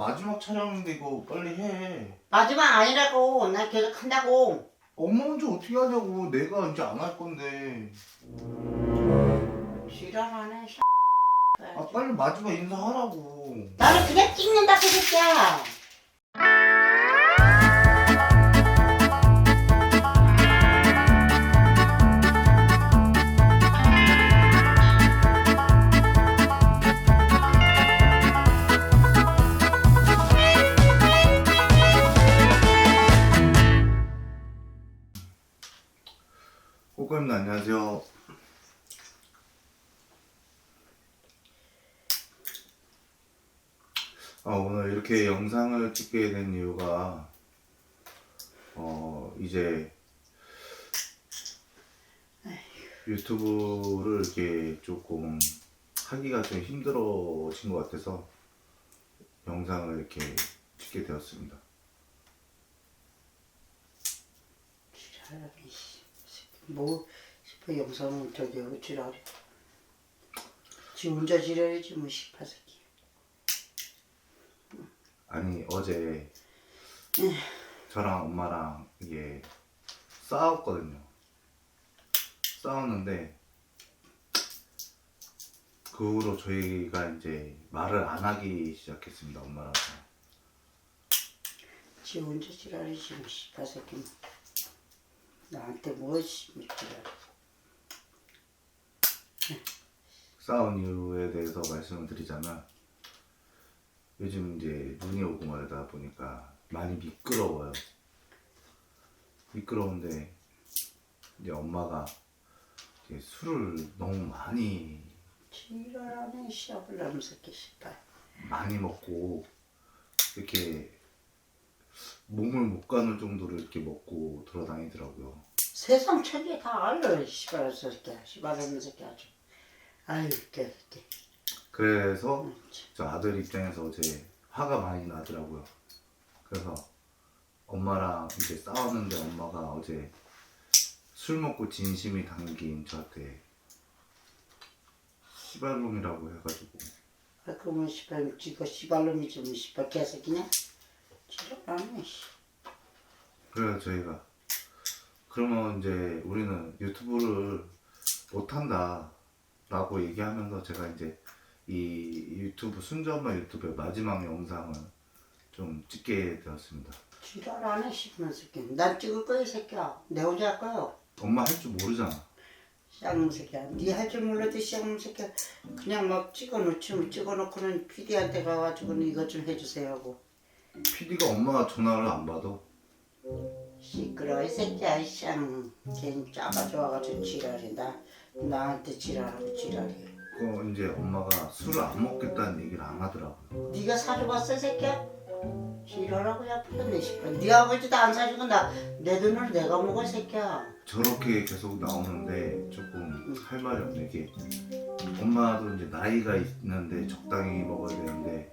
마지막 촬영인데 이거 빨리 해. 마지막 아니라고 나 계속 한다고 엄마 혼자 어떻게 하냐고. 내가 이제 안 할 건데. 지랄하네 씨. 아 빨리 마지막 인사하라고. 나는 그냥 찍는다 그 새끼야 아, 오늘 이렇게 영상을 찍게 된 이유가 어 이제 유튜브를 이렇게 조금 하기가 좀 힘들어진 것 같아서 영상을 이렇게 찍게 되었습니다. 씨. 뭐 싶어 영상은 저기 지랄해 지 혼자 지랄이지 뭐 새끼 아니 어제 저랑 엄마랑 이게 싸웠거든요. 싸웠는데 그 후로 저희가 이제 말을 안 하기 시작했습니다. 엄마랑. 지 혼자 지랄이지 뭐 씨파 새끼 나한테 뭐 씨, 뭐 지랄 싸운 이유에 대해서 말씀을 드리자면 요즘 이제 눈이 오고 말다 보니까 많이 미끄러워요. 미끄러운데 이제 엄마가 이제 술을 너무 많이 지랄하네 씨아블람 새끼 씨파 많이 먹고 이렇게 몸을 못 가눌 정도로 이렇게 먹고 돌아다니더라고요. 세상 천지 다 알아 씨발 새끼야 씨발하는 새끼 아주 아유 개새끼 그래서 저 아들 입장에서 어제 화가 많이 나더라고요. 그래서 엄마랑 이제 싸웠는데 엄마가 어제 술 먹고 진심이 담긴 저한테 시발놈이라고 해가지고. 아 그러면 씨발 지가 씨발놈이지 뭐 씨발 개새끼냐 지랄하네 씨. 그래서 저희가. 그러면 이제 우리는 유튜브를 못한다 라고 얘기하면서 제가 이제 이 유튜브 순자엄마 유튜브의 마지막 영상을 좀 찍게 되었습니다. 지랄하네 씨발 새끼. 난 찍을 거야 이 새끼야. 내 혼자 할 거야. 엄마 할 줄 모르잖아. 쌍놈 새끼야. 니할줄 몰라도 쌍놈 새끼야. 그냥 막 찍어놓지 뭐 찍어놓고는 PD한테 가가지고는 이것 좀 해주세요 하고. PD가 엄마가 전화를 안 받아? 시끄러워 이 새끼야 이쌍. 괜히 짜가 좋아가지고 지랄이 나 나한테 지랄하고 지랄이 야 그거 이제 엄마가 술을 안 먹겠다는 얘기를 안 하더라고요 네가 사줘봤어 이 새끼야? 지랄하고 야프네 싶어 네 아버지도 안 사주고 나 내 돈을 내가 먹어 이 새끼야 저렇게 계속 나오는데 조금 할 말이 없는 게 엄마도 이제 나이가 있는데 적당히 먹어야 되는데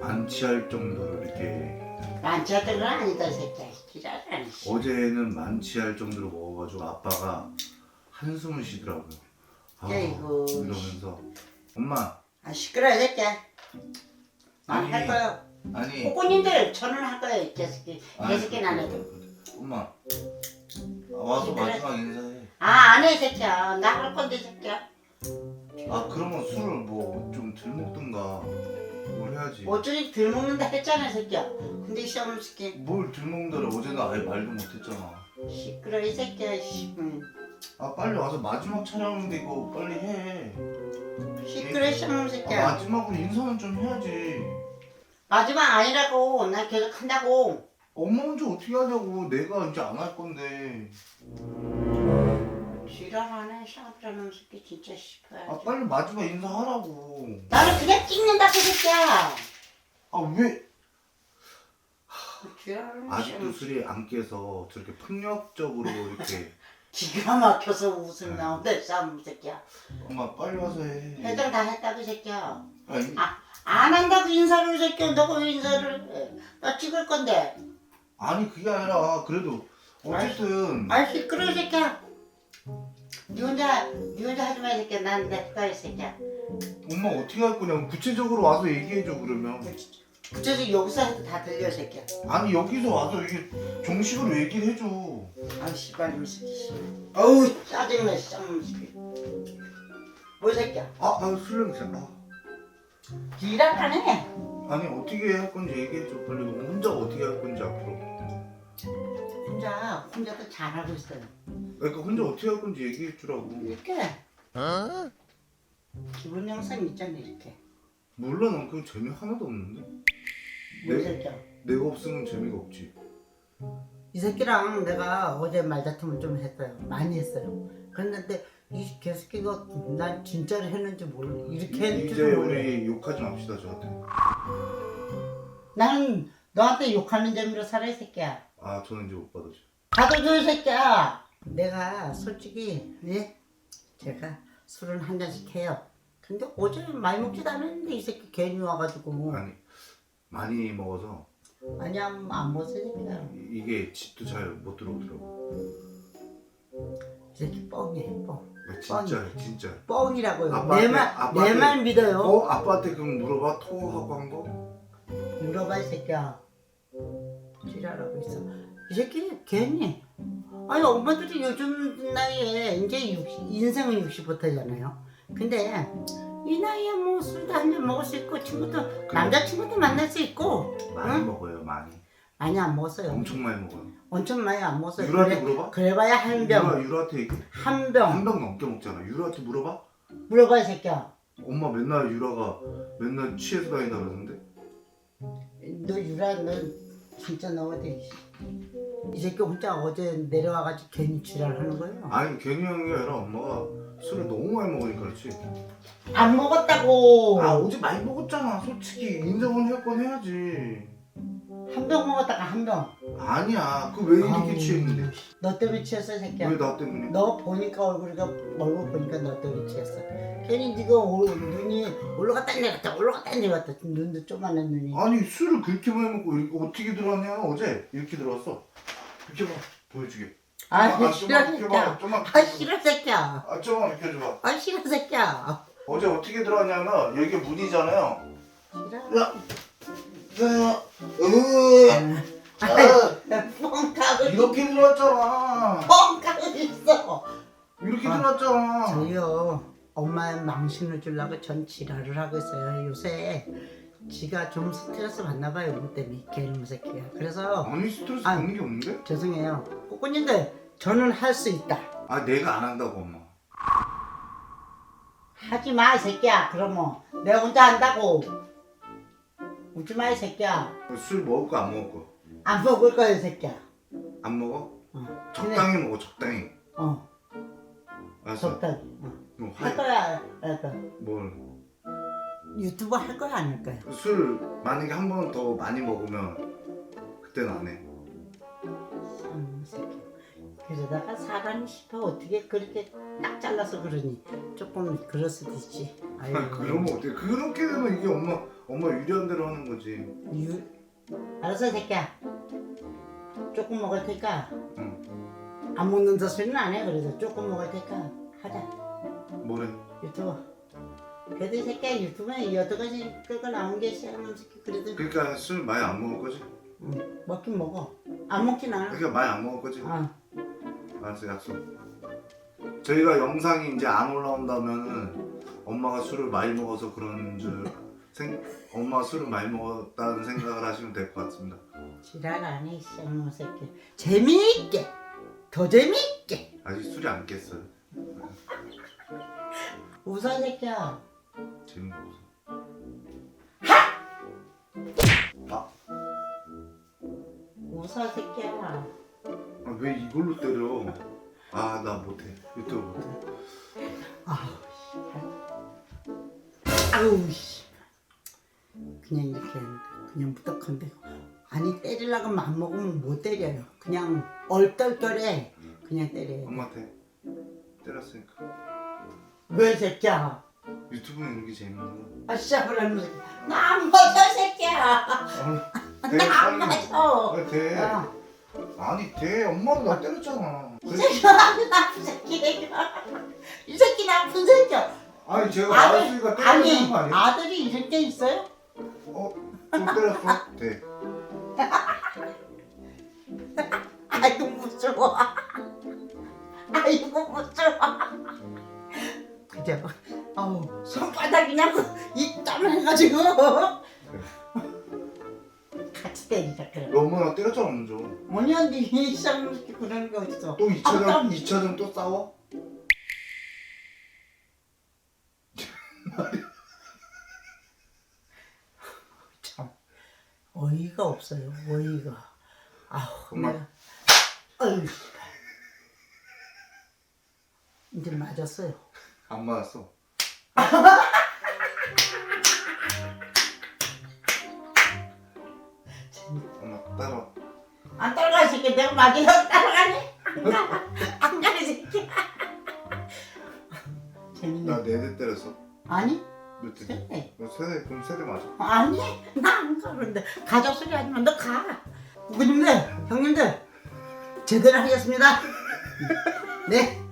만취할 정도로 이렇게 건 아니다 이 새끼야 지랄하네 씨. 어제는 만취할 정도로 먹어가지고 아빠가 한숨을 쉬더라고요. 아, 아이고. 이러면서 엄마 아 시끄러워 이 아니. 난할 거야 아니 꼬꼬님들 저는 할 거야 이 개새끼 아니, 개새끼는 안 해도 엄마 아, 와서 그래. 마지막 인사해. 아안해 이 새끼야 나 할 건데 이 새끼야 아 그러면 술을 뭐 좀덜 먹든가 뭘 해야지. 어쩌니 덜 먹는다 했잖아 이 새끼야 근데 이 쌍놈 새끼 뭘 덜 먹는다를 어제는 아예 말도 못했잖아. 시끄러워 이 새끼야 씨. 응. 아 빨리 와서 마지막 촬영인데 이거 빨리 해. 시끄러워 이 쌍놈 아, 새끼야 마지막으로 인사는 좀 해야지. 마지막 아니라고 나 계속 한다고 엄마 혼자 어떻게 하냐고. 내가 이제 안 할 건데. 지랄하네 샤브라는 새끼 진짜 싶어요 아 빨리 마지막 인사하라고. 나는 그냥 찍는다 그 새끼야 아 왜? 지랄하네 아직도 술이 안 깨서 저렇게 폭력적으로 이렇게 기가 막혀서 웃음 나온다 쌍놈 새끼야. 엄마 빨리 와서 해. 해당 다 했다 그 새끼야. 아니, 아, 안 한다고 인사를 이 새끼야. 너가 왜 인사를 해? 나 찍을 건데. 아니 그게 아니라 그래도 어쨌든 아 시끄러워 이 새끼야. 니 혼자 니 혼자 하지 마이 새끼야. 난내 이 새끼야. 엄마 어떻게 할 거냐고. 구체적으로 와서 얘기해줘 그러면. 저저 여기서 해도 다 들려 새끼야. 아니 여기서 와서 이게 정식으로 얘기를 해줘 아 씨발 이 새끼 씨. 어우 짜증나 쌍놈 새끼. 뭐 새끼야? 아, 아 술냄새 아. 지랄하네. 아니 어떻게 할 건지 얘기해줘 빨리 혼자 어떻게 할 건지 앞으로 혼자 혼자도 잘하고 있어요. 그러니까 혼자 어떻게 할 건지 얘기해 주라고 이렇게. 기본 영상 있잖아 이렇게. 몰라 난 그건 재미 하나도 없는데 뭐 네. 새끼야? 내가 없으면 재미가 없지 이 새끼랑 내가 어제 말다툼을 좀 했어요. 많이 했어요. 그랬는데 이 개새끼가 난 진짜로 했는지 몰라. 이렇게 했는지 이제. 우리 욕하지 맙시다 저한테 나는 너한테 욕하는 재미로 살아 이 새끼야. 아 저는 이제 못 받아줘 받아줘 이 새끼야. 내가 솔직히 예? 제가 술은 한 잔씩 해요. 근데 어제 많이 먹지도 않았는데 이 새끼 괜히 와가지고 아니 많이 먹어서 아니 안. 이- 이게 집도 잘 못 들어오더라고 이 새끼 뻥이야 뻥. 아, 진짜 진짜 뻥이라고요. 아빠한테- 내말 아빠한테- 내말 믿어요. 어? 아빠한테 그럼 물어봐 토하고 한번 물어봐 이 새끼야. 지랄하고 있어. 이 새끼 괜히. 아니 엄마들이 요즘 나이에 이제 60, 인생은 60부터잖아요. 근데 이 나이에 뭐 술도 한 잔 먹을 수 있고 친구도 남자친구도 만날 수 있고 많이 응? 먹어요 많이 많이 안 먹었어요. 엄청 많이 먹어요 엄청 많이 안 먹었어요. 유라한테 그래, 물어봐? 그래봐야 한 병, 유라, 유라한테 얘기 한 병. 한병 넘게 먹잖아 유라한테 물어봐? 물어봐 이 새끼야. 엄마 맨날 유라가 맨날 취해서 다닌다 그러는데 너 유라 너 진짜 너 어디 이 새끼 혼자 어제 내려와가지고 괜히 지랄하는 거예요. 아니 괜히 하는 게 아니라 엄마가 술을 너무 많이 먹으니까 그렇지 안 먹었다고. 아 어제 많이 먹었잖아 솔직히 인정은 할건 해야지 한 병 먹었다가 한 병. 아니야 그 왜 이렇게 아우, 취했는데 너 때문에 취했어 이 새끼야. 왜 나 때문에 너 보니까 얼굴이가 얼굴 보니까 너 때문에 취했어. 괜히 네가 올- 눈이 올라갔다 내렸다 올라갔다 내렸다 눈도 조그만한 눈이. 아니 술을 그렇게 많이 먹고 이렇게 어떻게 들어왔냐 어제 이렇게 들어왔어 이렇게 봐 보여주게 아 아, 싫어 좀만 비켜봐 새끼야. 좀만 아 비켜봐 싫어 새끼야. 아 좀만 비켜줘봐 아 싫어 새끼야. 어제 어떻게 들어왔냐면 여기 문이잖아요 싫어. 야, 야, 으, 아, 뻥 까고 이렇게 들어왔잖아 뻥 까고 있어. 이렇게 아, 들어왔잖아 저요 엄마의 망신을 주려고 전 지랄을 하고 있어요. 요새 지가 좀 스트레스 받나 봐요. 이거 때문에 개놈 새끼야. 그래서 아니 스트레스 아. 받는 게 없는데? 죄송해요. 꼬꼬님들 저는 할 수 있다. 아 내가 안 한다고 엄마 하지 마, 이 새끼야. 그러면 내가 혼자 한다고. 웃지 마, 이 새끼야. 술 먹을 거 안 먹을 거? 안 먹을 거야, 이 새끼야. 안 먹어? 어, 적당히 먹어 적당히 어, 알았어 적당히. 어. 뭐할 화, 거야, 할 거야. 뭘? 유튜브 할할 거야? 술 만약에 한 번 더 많이 먹으면 그때는 안 해. 새끼. 그러다가 사람이 싶어 어떻게 그렇게 딱 잘라서 그러니 조금 그럴 수도 있지. 아유, 그러면 어때? 그렇게 되면 이게 엄마 엄마 유리한 대로 하는 거지. 유... 알았어, 이 새끼야. 조금 먹을 테니까 응. 안 먹는다 소리는 안 해. 그래서 조금 먹을 테니까 하자. 뭐래? 유튜브. 그래도 이 새끼야 유튜브에 여덟 가지 끌고 나온 게 싫으면 새끼 그래도 그러니까 술 많이 안 먹을 거지? 응, 먹긴 먹어. 안 먹진 않아. 그러니까 많이 안 먹을 거지? 어. 알았어 약속. 저희가 영상이 이제 안 올라온다면은 엄마가 술을 많이 먹어서 그런 줄 생, 엄마가 술을 많이 먹었다는 생각을 하시면 될 것 같습니다. 지랄 안 해, 쌍놈 새끼. 재미있게. 더 재미있게. 아직 술이 안 깼어요. 웃어, 이 새끼야. 재미가 없어. 아, 웃어, 이 새끼야. 아, 왜 이걸로 때려? 아, 나 못해. 유튜브 못해. 아우, 씨. 아우, 씨. 그냥 이렇게 그냥 무덕한데. 아니, 때리려고 맘 먹으면 못 때려요. 그냥 얼떨결에 그냥 때려요. 엄마한테 때렸으니까. 왜, 이 새끼야? 유튜브는 이런 게 재밌는 거. 아, 씨발라는 새끼. 나안 맞아, 이 새끼야. 아, 돼, 나안 빨리. 맞아. 아, 돼. 야, 아니, 돼. 엄마도 나 때렸잖아. 이 그래. 새끼 나쁜 새끼. 이 새끼 나쁜 새끼야. 아니, 제가 아들, 말했으니까 되는 거 아니, 아니야? 아들이 이런 게 있어요? 어? 또 때렸어? 네. 아이고 무서워. 아이고 무서워. 그죠? 손바닥 그냥 이 땀을 해가지고 같이 때리자 그래. 엄마랑 때렸잖아 먼저. 언니 시작시키 그러는 게 어딨어? 또 아, 2차전 땀. 2차전 또 싸워? 참 어이가 없어요. 어이가. 아우 엄마. 내가 어이 이제 맞았어요. 안 맞았어. 엄마 따라. 안 따라가 이 새끼 내가 맞으려 따라가니? 안 가. 안 가는 새끼. 재밌네. 나네대 때렸어. 아니? 몇 대? 세대. 너 세대 그럼 세대 맞아. 아니 나 안 가는데 가자 소리 하지 마. 너 가. 누구님들 형님들 제대로 하겠습니다. 네.